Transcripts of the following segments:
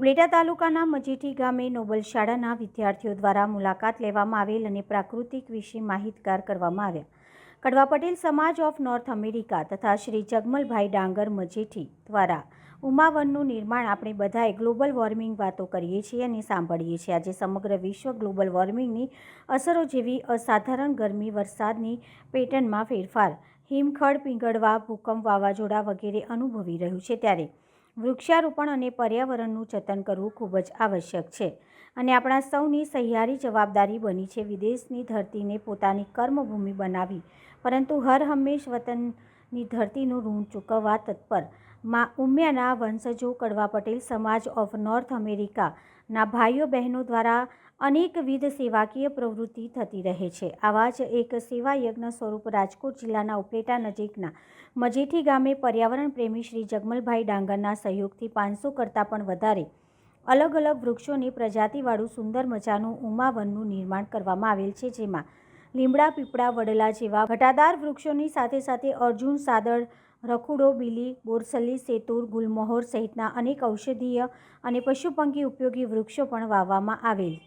ઉપલેટા તાલુકાના મજીઠી ગામે નોબલ શાળાના વિદ્યાર્થીઓ દ્વારા મુલાકાત લેવામાં આવેલ અને પ્રાકૃતિક વિશે માહિતગાર કરવામાં આવ્યા. કડવા પટેલ સમાજ ઓફ નોર્થ અમેરિકા તથા શ્રી જગમલભાઈ ડાંગર મજેઠી દ્વારા ઉમાવનનું નિર્માણ આપણે બધાએ ગ્લોબલ વોર્મિંગ વાતો કરીએ છીએ અને સાંભળીએ છીએ. આજે સમગ્ર વિશ્વ ગ્લોબલ વોર્મિંગની અસરો જેવી અસાધારણ ગરમી વરસાદની પેટર્નમાં ફેરફાર, હિમખડ પીંગળવા, ભૂકંપ વાવાઝોડા વગેરે અનુભવી રહ્યું છે ત્યારે વૃક્ષારોપણ અને પર્યાવરણનું જતન કરવું ખૂબ જ આવશ્યક છે. અને આપણા સૌની સહિયારી જવાબદારી બની છે. વિદેશની ધરતીને પોતાની કર્મભૂમિ બનાવી, પરંતુ હર હંમેશ વતનની ધરતીનું ઋણ ચૂકવવા તત્પર માં ઉમિયાના વંશજો કડવા પટેલ સમાજ ઓફ નોર્થ અમેરિકાના ભાઈઓ બહેનો દ્વારા અનેકવિધ સેવાકીય પ્રવૃત્તિ થતી રહે છે. આવા જ એક સેવા યજ્ઞ સ્વરૂપ રાજકોટ જિલ્લાના ઉપલેટા નજીકના મજેઠી ગામે પર્યાવરણ પ્રેમી શ્રી જગમલભાઈ ડાંગરના સહયોગથી પાંચસો કરતાં પણ વધારે અલગ અલગ વૃક્ષોની પ્રજાતિવાળું સુંદર મજાનું ઉમાવનનું નિર્માણ કરવામાં આવેલ છે, જેમાં લીમડા, પીપળા, વડલા જેવા ઘટાદાર વૃક્ષોની સાથે સાથે અર્જુન, સાદળ રખુડો, બીલી, બોરસલી, સેતુર, ગુલમહોર સહિતના અનેક ઔષધીય અને પશુપંખી ઉપયોગી વૃક્ષો પણ વાવવામાં આવેલ.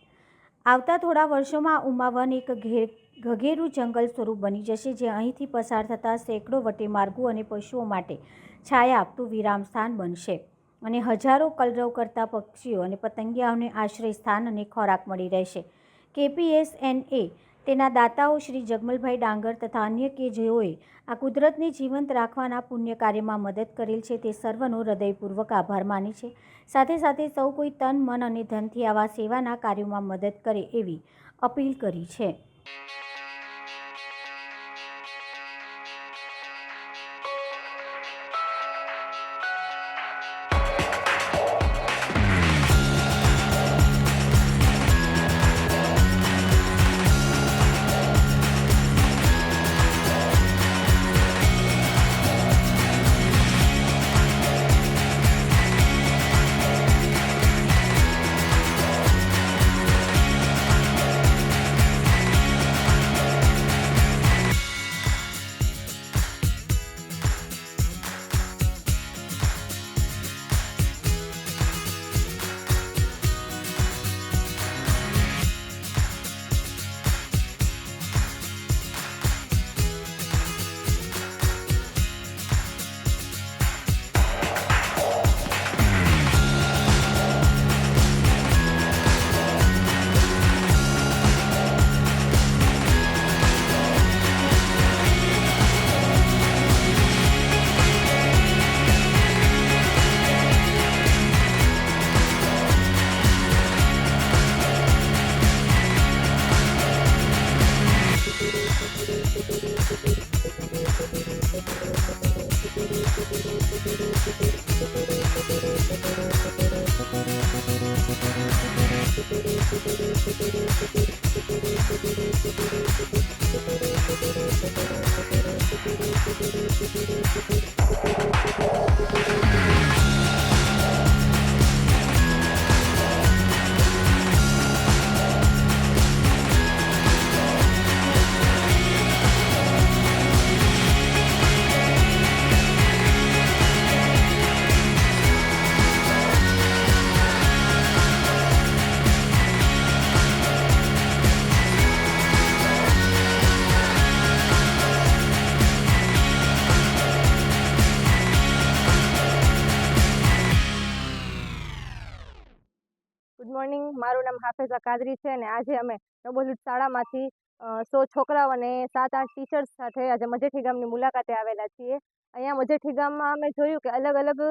આવતા થોડા વર્ષોમાં ઉમાવન એક ઘેર ઘઘેરું જંગલ સ્વરૂપ બની જશે, જે અહીંથી પસાર થતા સેંકડો વટે માર્ગો અને પશુઓ માટે છાયા આપતું વિરામ સ્થાન બનશે. અને હજારો કલરવ કરતા પક્ષીઓ અને પતંગિયાઓને આશ્રય સ્થાન અને ખોરાક મળી રહેશે. કેપીએસએનએ તેના દાતાઓ શ્રી જગમલભાઈ ડાંગર તથા અન્ય કે જેઓએ આ કુદરતને જીવંત રાખવાના પુણ્ય કાર્યમાં મદદ કરેલ છે તે સર્વનો હૃદયપૂર્વક આભાર માને છે. સાથે સાથે સૌ કોઈ તન, મન અને ધનથી આવા સેવાના કાર્યોમાં મદદ કરે એવી અપીલ કરી છે. ગુડ મોર્નિંગ મારું નામ હાફેઝા કાદરી છે અને આજે અમે નવોદિત શાળામાંથી સો છોકરાઓ અને સાત આઠ ટીચર્સ સાથે આજે મજેઠી ગામની મુલાકાતે આવેલા છીએ. અહીંયા મજેઠી ગામમાં અમે જોયું કે અલગ અલગ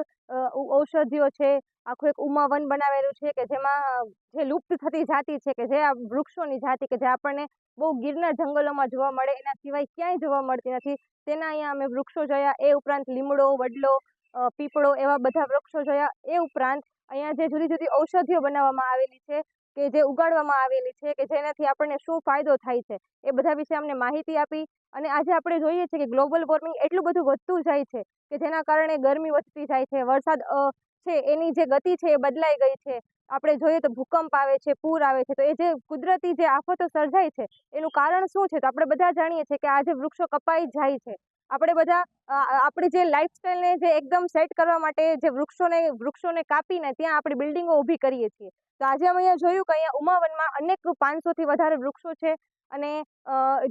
ઔષધિઓ છે. આખું એક ઉમાવન બનાવેલું છે કે જેમાં જે લુપ્ત થતી જાતિ છે કે જે આ વૃક્ષોની જાતિ કે જે આપણને બહુ ગીરના જંગલોમાં જોવા મળે, એના સિવાય ક્યાંય જોવા મળતી નથી. તેના અહીંયા અમે વૃક્ષો જોયા, એ ઉપરાંત લીમડો, વડલો પીપળો, એવા બધા વૃક્ષો જોયા. એ ઉપરાંત અહીંયા જે જુદી જુદી ઔષધિઓ બનાવવામાં આવેલી છે, કે જે ઉગાડવામાં આવેલી છે, કે જેનાથી આપણને શું ફાયદો થાય છે, એ બધા વિશે અમને માહિતી આપી અને આજે આપણે જોઈએ છીએ કે ગ્લોબલ વોર્મિંગ એટલું બધું વધતું જાય છે, કે જેના કારણે ગરમી વધતી જાય છે, વરસાદ છે, એની જે ગતિ છે એ બદલાઈ ગઈ છે. આપણે જોઈએ તો ભૂકંપ આવે છે, પૂર આવે છે, તો એ જે કુદરતી જે આફતો સર્જાય છે, એનું કારણ શું છે? તો આપણે બધા જાણીએ છીએ કે આજે વૃક્ષો કપાઈ જાય છે આપણે બધા આપણે જે લાઇફસ્ટાઈલને જે એકદમ સેટ કરવા માટે જે વૃક્ષોને વૃક્ષોને કાપીને ત્યાં આપણી બિલ્ડિંગો ઊભી કરીએ છીએ. તો આજે અમે અહીંયા જોયું કે અહીંયા ઉમાવનમાં અનેક પાંચસોથી વધારે વૃક્ષો છે અને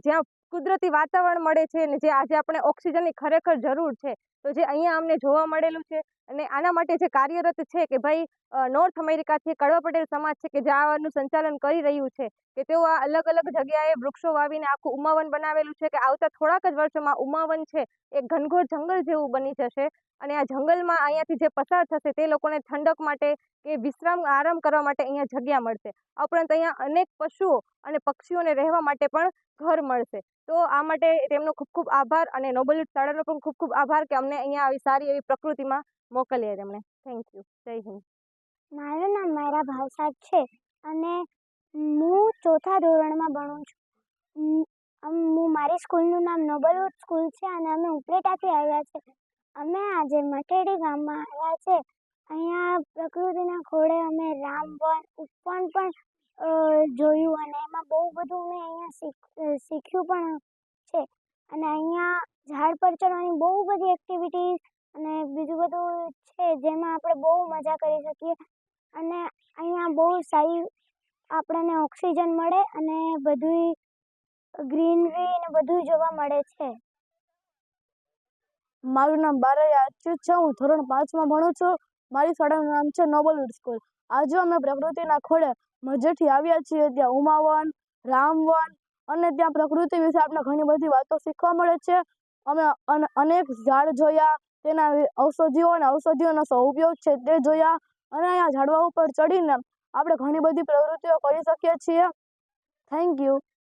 જ્યાં કુદરતી વાતાવરણ મળે છે અને જે આજે આપણે ઓક્સિજનની ખરેખર જરૂર છે. તો જે અહીંયા અમને જોવા મળેલું છે અને આના માટે જે કાર્યરત છે કે ભાઈ નોર્થ અમેરિકાથી કડવા પટેલ સમાજ છે કે જે આનું સંચાલન કરી રહ્યું છે, કે તેઓ આ અલગ અલગ જગ્યાએ વૃક્ષો વાવીને આખું ઉમાવન બનાવેલું છે કે આવતા થોડાક જ વર્ષોમાં ઉમાવન છે, એ ઘનઘોર જંગલ જેવું બની જશે અને આ જંગલમાં અહીંયાથી જે પસાર થશે તે લોકોને ઠંડક માટે કે વિશ્રામ આરામ કરવા માટે અહીંયા જગ્યા મળશે. આ ઉપરાંત અહીંયા અનેક પશુઓ અને પક્ષીઓને રહેવા માટે પણ ઘર મળશે. તો આ માટે તેમનો ખૂબ ખૂબ આભાર અને નોબલ શાળાનો પણ ખૂબ ખૂબ આભાર કે અમને અહીંયા આવી સારી એવી પ્રકૃતિમાં મોકલ્યા તેમણે. થેન્ક યુ જય હિન્દ. મારું નામ મારા ભાવસાદ છે અને હું ચોથા ધોરણમાં ભણું છું. હું મારી સ્કૂલનું નામ નોબલવુડ સ્કૂલ છે અને અમે ઉપલેટાથી આવ્યા છે. અમે આજે મઠેડી ગામમાં આવ્યા છે. અહીંયા પ્રકૃતિના ખોળે અમે રામવન ઉપવન પણ જોયું અને એમાં બહુ બધું મેં અહીંયા શીખ્યું પણ છે. અને અહીંયા ઝાડ પર ચડવાની બહુ બધી એક્ટિવિટીઝ અને બીજું બધું છે, જેમાં આપણે બહુ મજા કરી શકીએ. અને અહીંયા બહુ સારી આપણને ઓક્સિજન મળે અને બધુંય ગ્રીનરી ને બધું જોવા મળે છે. મારું નામ બારૈયા અચ્યુત છે, હું ધોરણ પાંચમાં ભણું છું. મારી શાળાનું નામ છે નોબલવુડ સ્કૂલ. આજે અમે પ્રકૃતિના ખોળે મજેથી આવ્યા છીએ. ત્યાં ઉમાવન, રામવન અને ત્યાં પ્રકૃતિ વિશે આપણે ઘણી બધી વાતો શીખવા મળે છે. અમે અન- અનેક ઝાડ જોયા તેના ઔષધિઓ અને ઔષધિઓનો શું ઉપયોગ છે તે જોયા અને અહીંયા ઝાડવા ઉપર ચડીને આપણે ઘણી બધી પ્રવૃત્તિઓ કરી શકીએ છીએ. Thank you